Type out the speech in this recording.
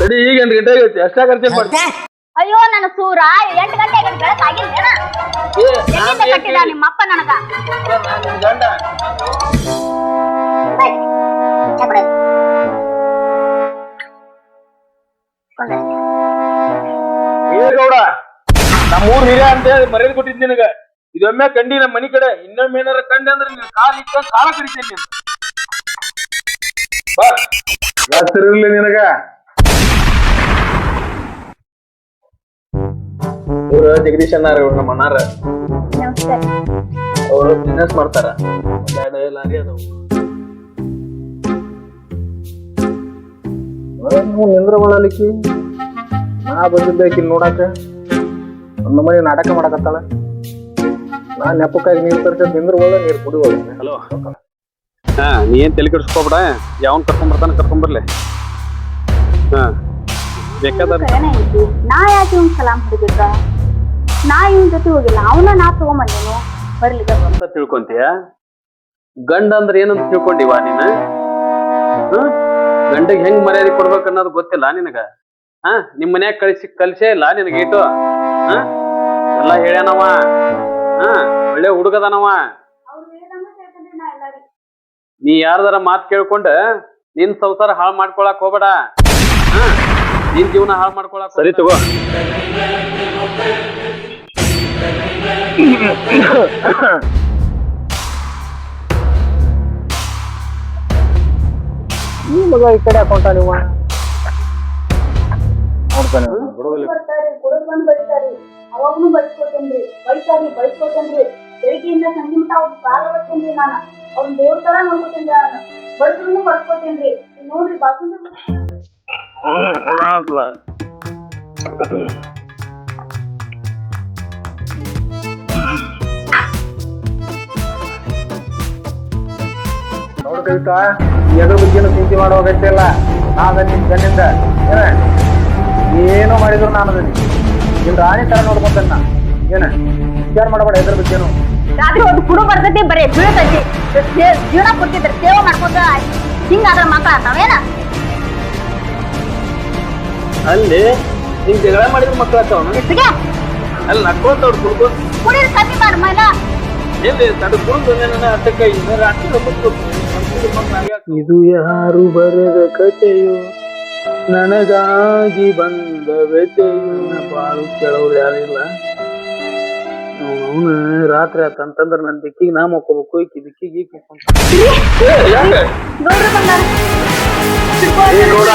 ನಡಿ ಈಗ ಎಂಟು ಗಂಟೆ ಆಗೈತಿ ಅಷ್ಟೇ ಖರ್ಚು ಮಾಡಿ ಅಯ್ಯೋ ನನ್ನ ಸೂರ ಎಂಟು ಗಂಟೆಗೆ ಬೆಳಕಾಗಿಲ್ಲೇನ ಎಲ್ಲಿಂದ ಕಟ್ಟಿದ ನಿಮ್ಮಪ್ಪ ನನಗ ಗಂಡ ಏ ಗೌಡ ನಮ್ಮೂರ್ ಹಿರಿಯ ಅಂತ ಹೇಳಿ ಮರ್ಯಾದೆ ಕೊಟ್ಟಿದ್ ನಿನಗ ಇದೊಮ್ಮೆ ಕಂಡಿ ನಮ್ಮ ಮನಿ ಕಡೆ ಇನ್ನೊಮ್ಮೆ ಏನಾರ ಕಂಡೆ ಅಂದ್ರೆ ನಿನ್ ಕಾಲ್ ಇಟ್ಕೊಂಡ್ ಕಾಲ ಕಡಿತೇನೆ ನೀನು ಬಾ ಹೆಸರಿರ್ಲಿ ನಿನಗ ಇವ್ರ ಜಗದೀಶ್ ಅನ್ನಾರ ಇವ್ರು ನಮ್ಮ ಅಣ್ಣಾರ. ಅವರು ಬಿಸ್ನೆಸ್ ಮಾಡ್ತಾರ. ಒಂದೆರಡು ಲಾರಿ ಅದಾವ. ನಿಂದ್ರ ಬಳಲಿಕ್ಕಿ ನಾ ಬಂದಿದ್ದೆ ನೋಡಾಕ ಒಂದು ಮನೆ ನಾಟಕ ಮಾಡಕತ್ತಾಳ. ನಾ ನೆಪಕ್ಕಾಗಿ ನೀರು ತರ್ಸ ನಿಂದ್ರ ಒಳ್ಳೆ ನೀರು ಕುಡಿಯೋಳ ಹಲೋ ಹಾ ನೀ ಏನ್ ತಲೆ ಕೆಡಿಸ್ಕೋಬೇಡ ಯಾವನ್ ಕರ್ಕೊಂಡ್ ಬರ್ತಾನ ಕರ್ಕೊಂಡ್ ಬರ್ಲಿ. ಹಾ. ಬೇಕಾದ ಕರೆನ ನಾ ಯಾಕೆ ಇವ್ನ್ ಸಲಾಮ್ ಹಿಡಿದಿದ್ದ ನಾ ಇವನ್ ಜೊತೆ ಹೋಗಿಲ್ಲ ಅವನ ನಾ ತಗೊಂಬಂದೇನು. ಬರ್ಲಿ ಗಪ್ಪ. ಅಂತ ತಿಳ್ಕೊಂತೀಯ? ಗಂಡ ಅಂದ್ರೆ ಏನಂತ ತಿಳ್ಕೊಂಡಿವ ನೀನ? ಹಾ? ಗಂಡಗ್ ಹೆಂಗ್ ಮರ್ಯಾದೆ ಕೊಡ್ಬೇಕು ಅನ್ನೋದು ಗೊತ್ತಿಲ್ಲ ನಿನಗ? ಹಾ? ನಿಮ್ ಮನ್ಯಾಗ ಕಳಿಸಿ ಕಲ್ಸೇ ಇಲ್ಲ ನಿನಗೆ ಇಟ್ಟು ಹಾ? ಎಲ್ಲಾ ಹೇಳ್ಯಾನವ? ಹಾ? ಒಳ್ಳೆ ಹುಡುಗದನವ? ನೀ ಯಾರ್ದಾರ ಮಾತ್ ಕೇಳ್ಕೊಂಡ ನಿನ್ ಸಂಸಾರ ಹಾಳು ಮಾಡ್ಕೊಳಕ್ ಹೋಗ್ಬೇಡ. ಹಾ? ನಿನ್ ಜೀವನ ಹಾಳು ಮಾಡ್ಕೊಳಕ್ ಸರಿ ತಗೋ. ಈ ಮಗ ಈ ಕಡೆ ಹಾಕೊಂಟ ನೀವು ನೋಡ್ತಾನೆ ಹುಡುಗಲಿ ಬರ್ತಾರಿ ಕುಡಿದ್ ಬಂದ್ ಬೈತಾರಿ ಅವಾಗ್ನು ಬೈಸ್ಕೊತೇನ್ರಿ ಬೈತಾರಿ ಬೈಸ್ಕೊತೇನ್ರಿ ಬೆಳಿಗ್ಗೆಯಿಂದ ಸಂಜೆ ಮಟ ಅವ್ರ ಕಾಲ ಬರ್ತೇನ್ರಿ ನಾನು ಅವ್ರ ದೇವ್ರ ತರ ನೋಡ್ಕೊತೇನ್ರಿ ನಾನು ಬೈಸ್ರು ಬಡ್ಸ್ಕೊತೇನ್ರಿ ಇಲ್ಲ್ ನೋಡ್ರಿ ಬಾಸು ನೋಡು ಕವಿತಾ ಎದ್ರ ಬಗ್ಗೆನೂ ಚಿಂತೆ ಇಲ್ಲ. ನಾನು ನಿನ್ ಕಣ್ಣಿಂದ ಏನ? ಏನೋ ಮಾಡಿದ್ರು ನಾನು ಅದನ್ನ ನಿನ್ ರಾಣಿ ತರ ನೋಡ್ಕೊಂತೇನೆ ನಾ ಏನ? ವಿಚಾರ ಮಾಡಬೇಡ ಎದ್ರ ಬಗ್ಗೆನು ರಾತ್ರಿ ಒಂದು ಕುಡು ಬರ್ತೈತಿ ಬರೀ ಬೀಳ್ತೈತಿ ಜೀವನ ಕೊಡ್ತಿದ್ರೆ ಸೇವೆ ಮಾಡ್ಕೊತ ಹಿಂಗಾದ್ರೆ ಮಕ್ಕಳ ತಾವೇನ ಅಲ್ಲಿ ಹಿಂಗ್ ಜಗಳ ಮಾಡಿದ್ರೆ ಮಕ್ಕಳ ಅಲ್ಲಿ ನಕ್ಕೊಂತ ಅವ್ರು ಕುಡ್ಕೊಂಡು ಕುಡಿದ್ ಕಮ್ಮಿ ಮಾಡ. ಇದು ಯಾರು ಬರೆದ ಕಥೆಯು? ನನಗಾಗಿ ಬಂದ ವ್ಯಥೆಯು? ಬಾಳು ಕೇಳೋರು ಯಾರಿಲ್ಲ ಅವನು ರಾತ್ರಿ ಆತಂತಂದ್ರ ನನ್ನ ದಿಕ್ಕಿಗೆ ನಾ ಮಕ್ಕೋಬೇಕು. ಈಕಿ ದಿಕ್ಕಿಗೆ ಈಕಿ ಗೌಡ